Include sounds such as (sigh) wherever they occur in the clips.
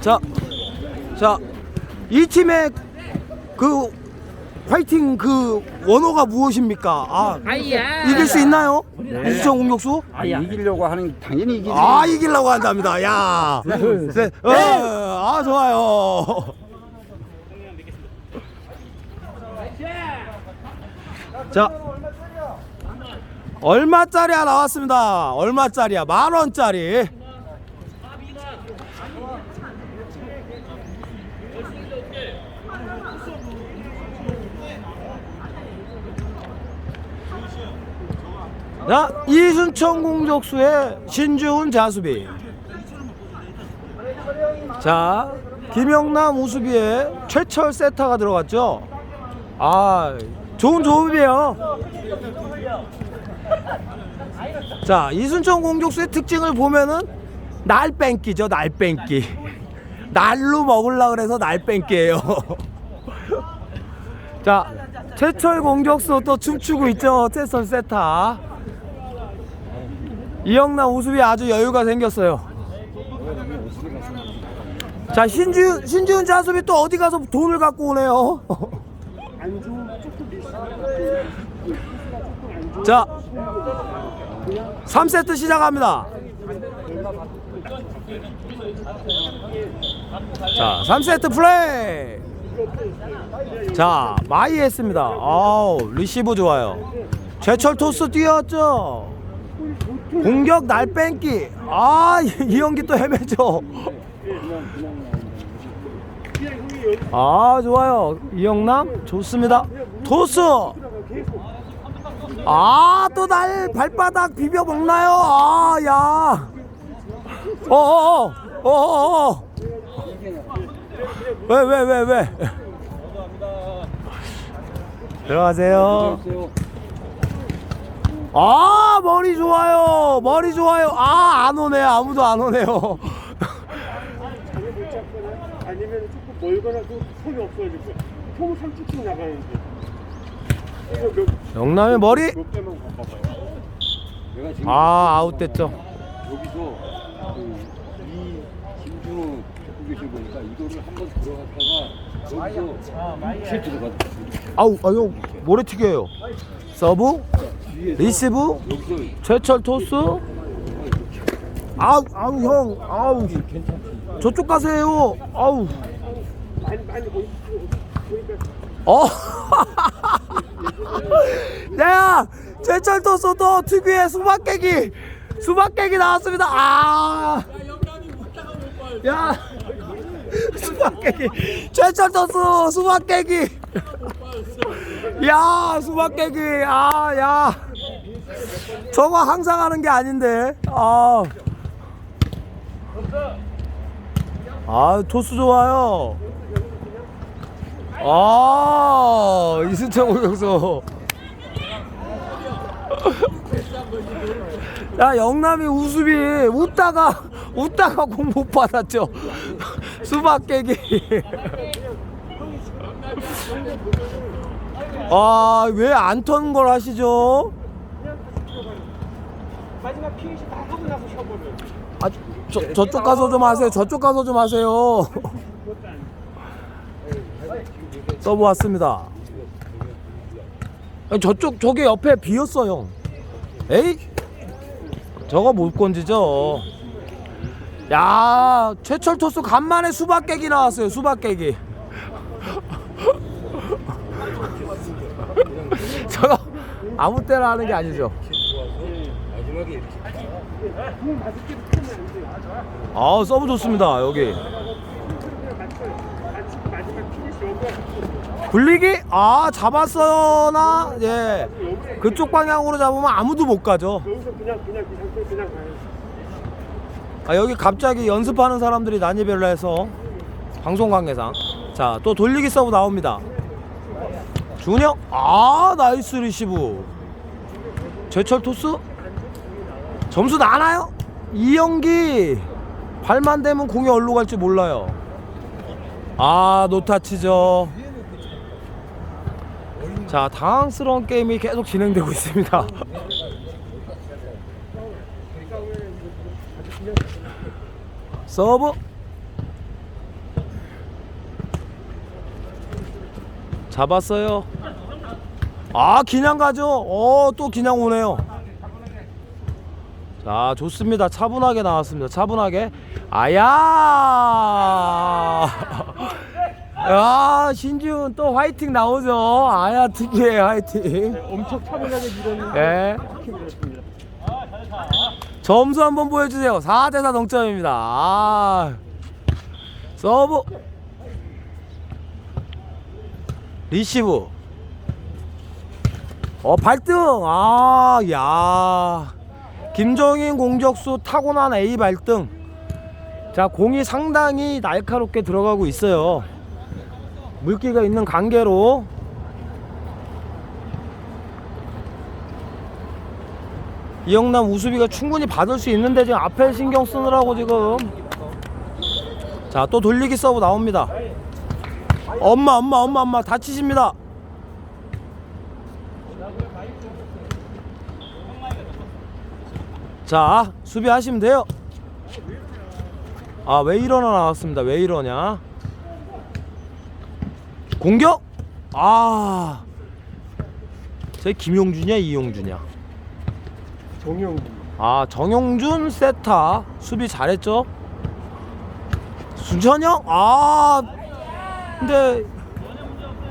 자, 자, 이 팀의 그 화이팅 그 원호가 무엇입니까? 아, 아이야. 이길 수 있나요? 이수청 공격수? 아, 이기려고 하는 당연히 이기지. 아, 이기려고 한답니다. 야, 네. 어, 아 좋아요. 자, 얼마짜리야 나왔습니다. 얼마짜리야? 만 원짜리. 자, 이순천 공격수의 신주훈 자수비. 자, 김영남 우수비에 최철 세타가 들어갔죠. 아, 좋은 조합이에요. 자, 이순천 공격수의 특징을 보면은 날 뺑기죠, 날 뺑기. 날로 먹으려 그래서 날 뺑기예요. (laughs) 자, 최철 공격수 또 춤추고 있죠, 최철 세타. 이영남 우수비 아주 여유가 생겼어요. 자 신주 신지훈 자수비 또 어디 가서 돈을 갖고 오네요. (laughs) 자 3세트 시작합니다. 자 3세트 플레이. 자 마이 했습니다. 아우 리시브 좋아요. 제철 토스 뛰었죠. 공격 날 뺑기. 아, 이연기 또 헤매죠. 아, 좋아요. 이영남 좋습니다. 토스. 아, 또 날 발바닥 비벼 먹나요? 아, 야. 어, 어, 어, 어, 어. 왜, 왜, 왜, 왜? 들어가세요. 아 머리 좋아요. 머리 좋아요. 아 안 오네 아무도 안 오네요. 아니면 조금 멀거나 그 손이 없어지고 통 상추씩 나가는데 이거 몇, 영남의 머리? 몇 개만 바꿔봐요. 내가 지금 아 아웃됐죠. 여기서 김준호 듣고 계신 거니까 이거를 한번 들어갔다가 여기서 이렇게 들어가도 아우 아유 모래 튀겨요. 서브 리시브 최철 토스. 아우 아우 형 아우. 저쪽 가세요. 아우. 어. (laughs) 내가 최철 토스 또 특유의 수박 깨기. 수박 깨기 나왔습니다. 아. 야, 수박 깨기. 최철 토스 수박 깨기. 야, 수박 깨기. 아, 야. 저거 항상 하는 게 아닌데. 아. 아, 토스 좋아요. 아, 이순철 공격수. 야 영남이 우수비 웃다가 웃다가 공못 받았죠. 수박 깨기. 아 왜 안 턴 걸 하시죠? 마지막 피니시 다 하고 나서 쉬어버려요 아 저, 저쪽 가서 좀 하세요. 저쪽 가서 좀 하세요. 아니, 저쪽 저기 옆에 비었어 형. 에이? 저거 못 건지죠 야 최철 토스 간만에 수박 깨기 나왔어요 수박 깨기. (laughs) 저거 아무 때나 하는 게 아니죠? 아 서브 좋습니다 여기. 굴리기? 아 잡았어나? 예. 그쪽 방향으로 잡으면 아무도 못 가죠. 여기서 그냥 그냥 그 상태 그냥 가요 아 여기 갑자기 연습하는 사람들이 난이별로 해서 방송 관계상. 자 또 돌리기 서브 나옵니다. 준영 아 나이스 리시브. 제철 토스? 점수 나나요? 이영기. 발만 대면 공이 어디로 갈지 몰라요. 아 노타치죠. 자 당황스러운 게임이 계속 진행되고 있습니다 (laughs) 서브. 잡았어요. 아 그냥 가죠. 어또 그냥 오네요. 자 좋습니다. 차분하게 나왔습니다. 차분하게. 아야! (laughs) 야 신지훈 또 화이팅 나오죠. 아야 특유의 화이팅. 엄청 차분하게 밀었는데 네. 점수 한번 보여주세요. 4대4 동점입니다. 아, 서브. 리시브. 어, 발등. 아, 야. 김정인 공격수 타고난 A 발등. 자, 공이 상당히 날카롭게 들어가고 있어요. 물기가 있는 관계로 이영남 우수비가 충분히 받을 수 있는데 지금 앞에 신경 쓰느라고 지금. 자 또 돌리기 서브 나옵니다. 엄마 엄마 엄마 엄마 다치십니다. 자 수비하시면 돼요. 아 왜 이러나 나왔습니다. 왜 이러냐. 공격? 아제 김용준이야 이용준이야 정영 아 정용준 세타 수비 잘했죠? 순천형? 아 근데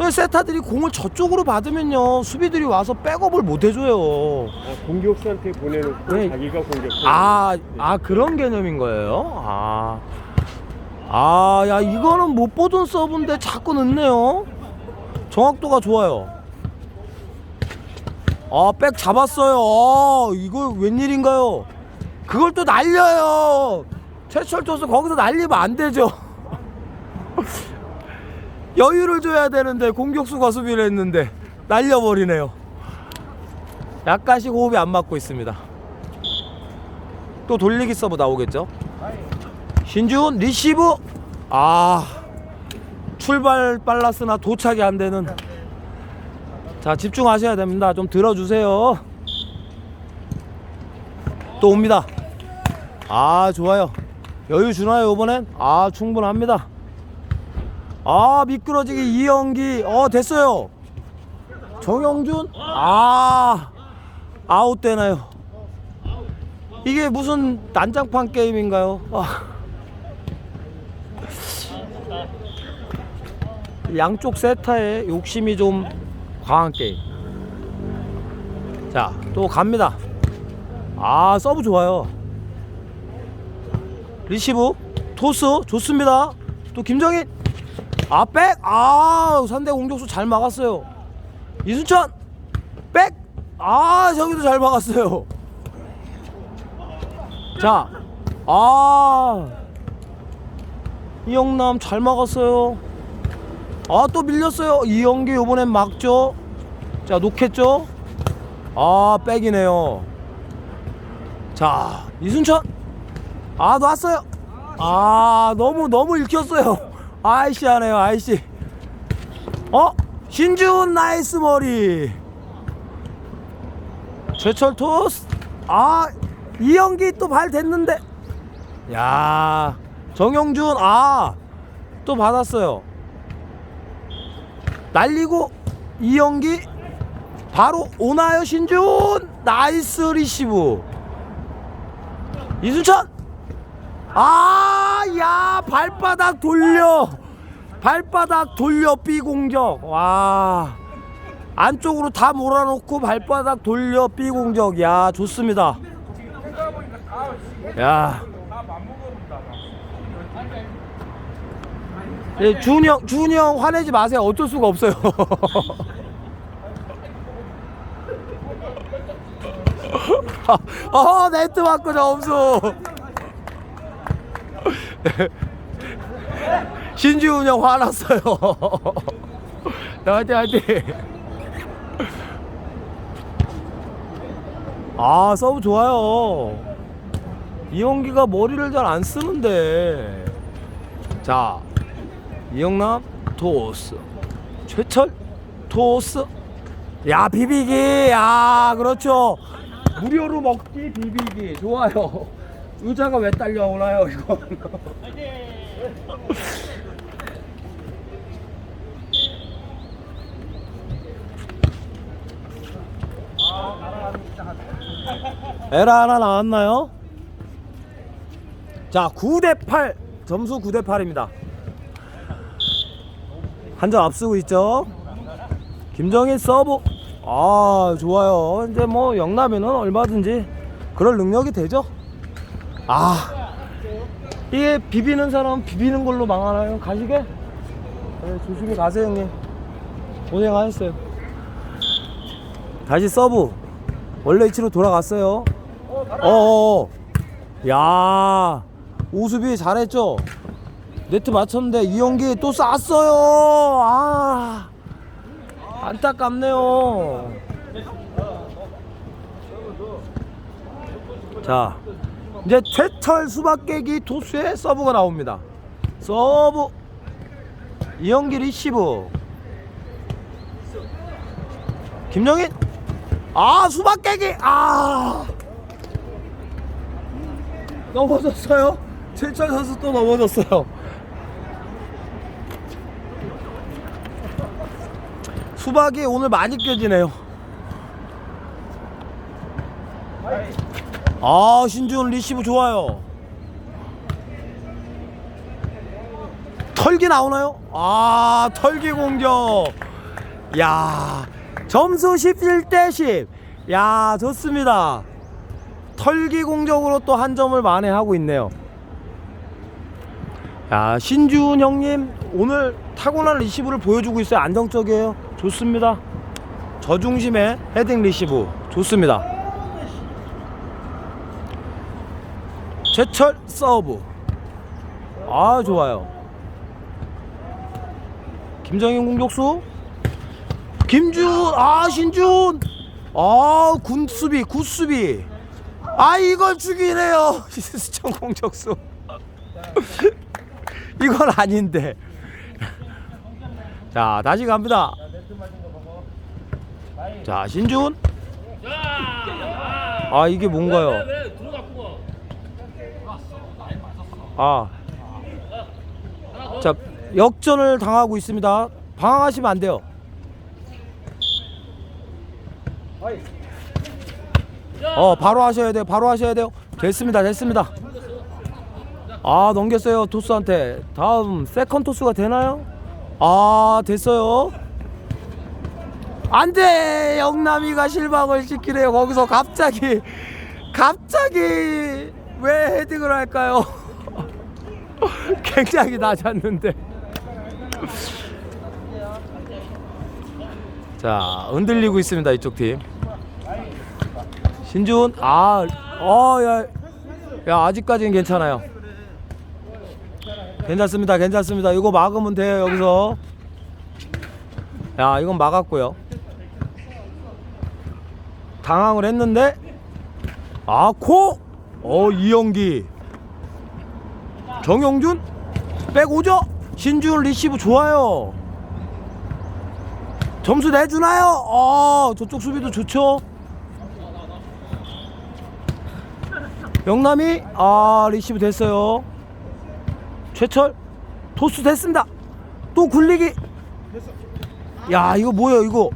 왜 세타들이 공을 저쪽으로 받으면요? 수비들이 와서 백업을 못 해줘요. 아, 공격수한테 보내놓고 네. 자기가 공격. 아, 아 그런 개념인 거예요? 아, 아, 야 이거는 못 보던 서브인데 자꾸 넣네요. 정확도가 좋아요 아, 백 잡았어요. 어, 이거 웬일인가요? 그걸 또 날려요. 최철 투수 거기서 날리면 안 되죠. (laughs) 여유를 줘야 되는데 공격수가 수비를 했는데 날려버리네요. 약간씩 호흡이 안 맞고 있습니다. 또 돌리기 서브 나오겠죠? 신준 리시브 아 출발 빨랐으나 도착이 안 되는 자 집중하셔야 됩니다. 좀 들어주세요. 또 옵니다. 아 좋아요. 여유 주나요 이번엔? 아 충분합니다. 아 미끄러지기 이연기. 어 됐어요. 정영준? 아 아웃 되나요? 이게 무슨 난장판 게임인가요? 아. 양쪽 세타에 욕심이 좀 과한 게임. 자, 또 갑니다. 아, 서브 좋아요. 리시브, 토스, 좋습니다. 또 김정인. 아, 백. 아, 상대 공격수 잘 막았어요. 이순천. 백. 아, 저기도 잘 막았어요. 자, 아. 이영남 잘 막았어요. 아 또 밀렸어요. 이영기 요번엔 막죠? 자 놓겠죠? 아 백이네요. 자 이순천? 아 놨어요. 아 너무 너무 읽혔어요. (laughs) 아이씨 하네요 아이씨. 어? 신주훈 나이스 머리. 최철 토스. 아 이영기 또 발 됐는데. 야 정영준 아 또 받았어요 날리고 이영기 바로 오나요 신준? 나이스 리시브. 이순천 아야 발바닥 돌려. 발바닥 돌려 B 공격. 와. 안쪽으로 다 몰아놓고 발바닥 돌려 B 공격. 야 좋습니다. 야 예, 준이 형, 준이 형 화내지 마세요. 어쩔 수가 없어요. 어, 네트 맞고 점수. 신지훈 형 화났어요. (laughs) 자, 화이팅, 화이팅. 아, 서브 좋아요. 이용기가 머리를 잘 안 쓰는데. 자, 이영남 토스. 최철 토스. 야 비비기. 야 그렇죠. 무료로 먹기 비비기. 좋아요. 의자가 왜 딸려오나요 이거? (laughs) 에라 하나 나왔나요? 자 9 대 8 점수 9 대 8입니다. 한 점 앞서고 있죠? 김정인 서브. 아 좋아요. 이제 뭐 영남에는 얼마든지 그럴 능력이 되죠? 아 이게 비비는 사람 비비는 걸로 망하나요? 가시게 네, 조심히 가세요 형님. 고생하셨어요. 다시 서브. 원래 위치로 돌아갔어요. 어 어 야 오수비 잘했죠 네트 맞췄는데 이영기 또 쐈어요. 아 안타깝네요. 자 이제 최철 수박 깨기 토스의 서브가 나옵니다. 서브. 이영기 리시브. 김영인. 아 수박 깨기. 아. 넘어졌어요. 최철 선수 또 넘어졌어요 수박이 오늘 많이 깨지네요. 아 신지훈 리시브 좋아요. 털기 나오나요? 아 털기 공격. 야 점수 11대 10 야 좋습니다. 털기 공격으로 또 한 점을 만회하고 있네요. 야 신지훈 형님 오늘 타고난 리시브를 보여주고 있어요. 안정적이에요 좋습니다. 저중심의 헤딩 리시브 좋습니다. 최철 서브. 아 좋아요. 김정인 공격수. 김준 아 신준. 아 군수비 굿수비. 아 이걸 죽이네요. (laughs) 시스청 공격수. (laughs) 이건 아닌데. (laughs) 자 다시 갑니다 자 신준 아 이게 뭔가요 아. 자, 역전을 당하고 있습니다. 방황하시면 안 돼요. 어, 바로 하셔야 돼요. 바로 하셔야 돼요. 됐습니다. 됐습니다. 아, 넘겼어요. 토스한테. 다음 세컨 토스가 되나요? 아, 됐어요. 안 돼! 영남이가 실망을 시키네요. 거기서 갑자기 갑자기 왜 헤딩을 할까요? (laughs) 굉장히 낮았는데. 자, 흔들리고 있습니다. 이쪽 팀. 신준, 아, 어, 야, 야, 아직까지는 괜찮아요. 괜찮습니다. 괜찮습니다. 이거 막으면 돼요. 여기서. 야, 이건 막았고요. 당황을 했는데, 아, 코! 어, 이영기. 정영준 백 오죠 신준 리시브 좋아요 점수 내주나요? 어 저쪽 수비도 좋죠 영남이 아 리시브 됐어요 최철 토스 됐습니다 또 굴리기 야 이거 뭐예요 이거?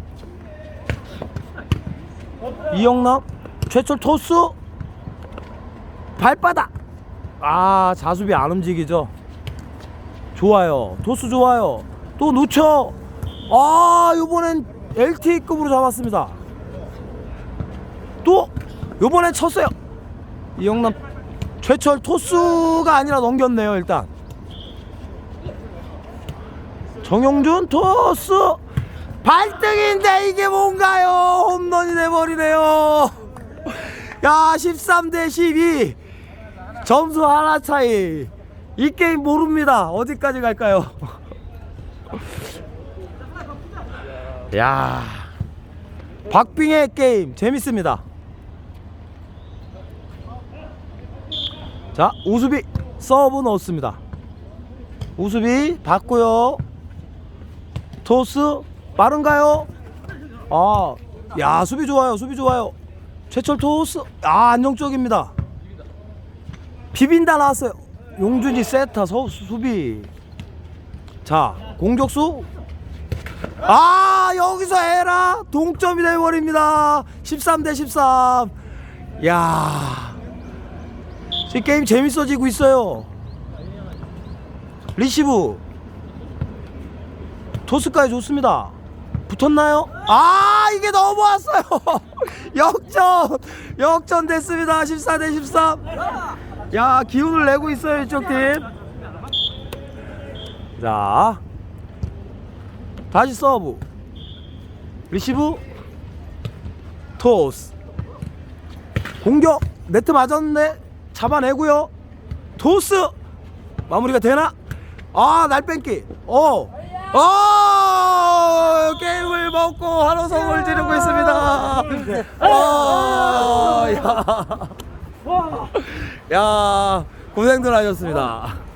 이영남? 최철 토스? 발바닥! 아 자수비 안 움직이죠? 좋아요. 토스 좋아요. 또 놓쳐! 아 요번엔 LTE급으로 잡았습니다. 또? 요번엔 쳤어요. 이영남 최철 토스가 아니라 넘겼네요 일단. 정용준 토스 발등인데 이게 뭔가요 홈런이 돼버리네요 야 13 대 12 점수 하나 차이. 이 게임 모릅니다. 어디까지 갈까요? (laughs) 야, 박빙의 게임 재밌습니다. 자, 우수비 서브 넣었습니다. 우수비 받고요. 토스 빠른가요? 아, 야 수비 좋아요. 수비 좋아요. 최철 토스 아 안정적입니다. 비빈다 나왔어요. 용준이 세타 서 수비. 자 공격수. 아 여기서 에라 동점이 돼버립니다. 13 대 13. 야, 지금 게임 재밌어지고 있어요. 리시브 토스까지 좋습니다. 붙었나요? 아 이게 넘어왔어요. (laughs) 역전! 역전 됐습니다. 14 대 13. 야 기운을 내고 있어요 이쪽 팀. 자 다시 서브. 리시브. 토스. 공격. 네트 맞았는데 잡아내고요. 토스. 마무리가 되나? 아 날 뺑기. 어. 어, 게임을 먹고 한호성을 지르고 있습니다. 어, 야, 야, 고생들 하셨습니다.